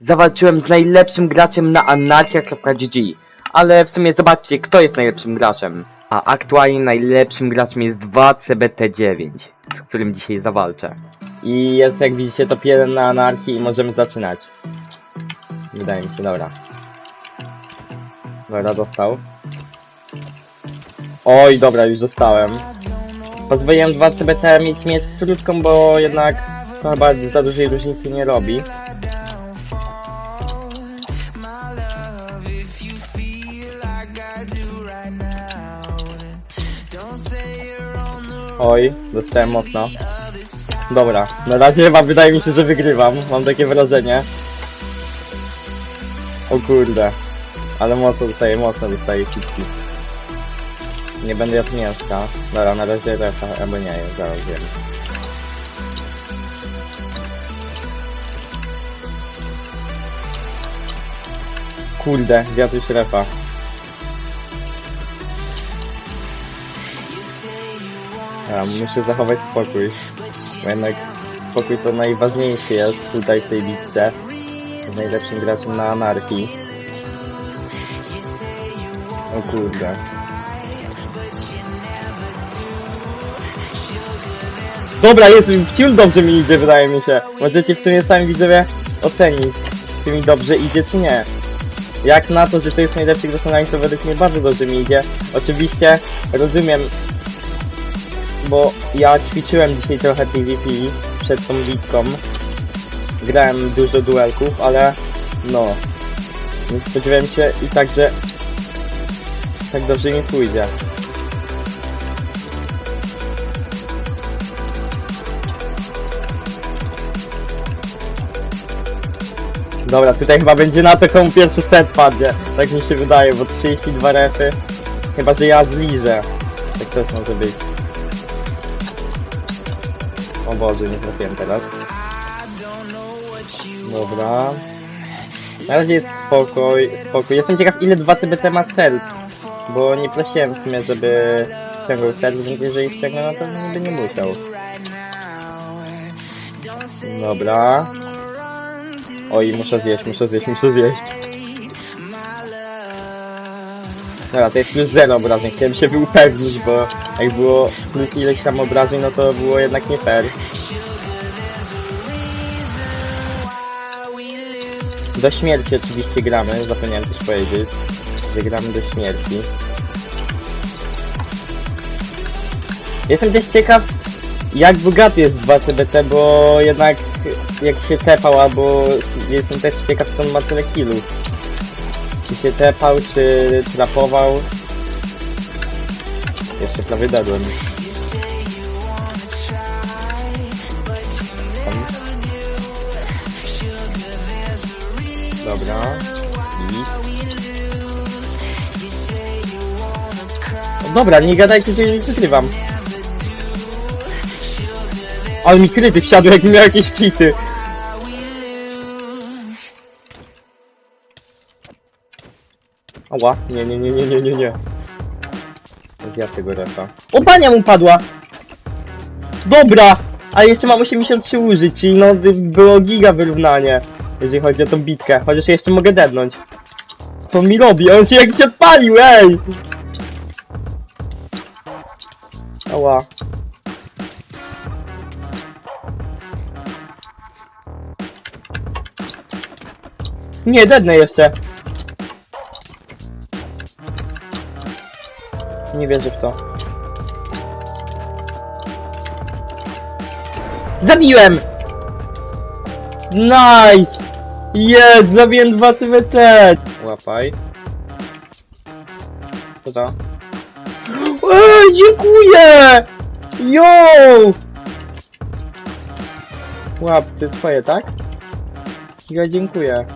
zawalczyłem z najlepszym graczem na anarchia.gg. Ale w sumie zobaczcie, kto jest najlepszym graczem. A aktualnie najlepszym graczem jest 2CBT9, z którym dzisiaj zawalczę. I jest jak widzicie top 1 na anarchii i możemy zaczynać. Wydaje mi się, dobra. Dobra, dostał. Oj, dobra, już dostałem. Pozwoliłem 2 CBT mieć miecz z trutką, bo jednak to chyba za dużej różnicy nie robi. Oj, dostałem mocno. Dobra, na razie chyba wydaje mi się, że wygrywam. Mam takie wrażenie. O kurde. Ale mocno dostaję, mocno dostaję kitki. Nie będę jadł mięska. Dobra, na razie refa, albo nie, zaraz wiem. Kurde, zjadł już refa. Muszę zachować spokój. Bo jednak spokój to najważniejszy jest tutaj w tej bitce. Z najlepszym graczem na anarchii. O kurde. Dobra, jest wciul dobrze mi idzie, wydaje mi się. Możecie w sumie sami widzowie ocenić, czy mi dobrze idzie, czy nie. Jak na to, że to jest najlepszy gracz online, to według mnie bardzo dobrze mi idzie. Oczywiście rozumiem, bo ja ćwiczyłem dzisiaj trochę PvP przed tą bitką. Grałem dużo duelków, ale no, nie spodziewałem się i tak, że tak dobrze mi pójdzie. Dobra, tutaj chyba będzie na to, komu pierwszy set padnie. Tak mi się wydaje, bo 32 refy. Chyba, że ja zliżę. Tak też może być. O Boże, nie trafiłem teraz. Dobra. Na razie jest spokój, spokój. Jestem ciekaw, ile 2 CBT ma serc. Bo nie prosiłem w sumie, żeby ściągnął serc, więc jeżeli ściągnął, no to by nie musiał. Dobra. Oj, muszę zjeść, muszę zjeść, muszę zjeść. Dobra, to jest plus 0 obrażeń. Chciałem się upewnić, bo jak było plus ileś tam obrażeń, no to było jednak nie fair. Do śmierci oczywiście gramy, zapomniałem coś powiedzieć, że gramy do śmierci. Jestem też ciekaw, jak bogaty jest 2CBT, bo jednak jak się tepał, albo jestem też ciekaw skąd ma tyle killów. Czy się tepał, czy trapował. Jeszcze prawie dadłem. Dobra. I... Dobra, nie gadajcie, że nie wygrywam. Ale mi kryty wsiadły, jak miał jakieś cheaty. Ała, nie, nie, nie, nie, nie, nie, nie. Zjadł tego refa. O, bania mu padła! Dobra! A jeszcze mam 83 użyć, czyli no było giga wyrównanie, jeżeli chodzi o tą bitkę. Chociaż jeszcze mogę dednąć. Co on mi robi? On się jak się odpalił, ej! Ała. Nie, dednę jeszcze. Nie wierzę w to. Zabiłem! Nice! Jest! Zabiłem dwa CWT! Łapaj. Co to? Ej, dziękuję! Yo! Łap, ty twoje, tak? Ja dziękuję.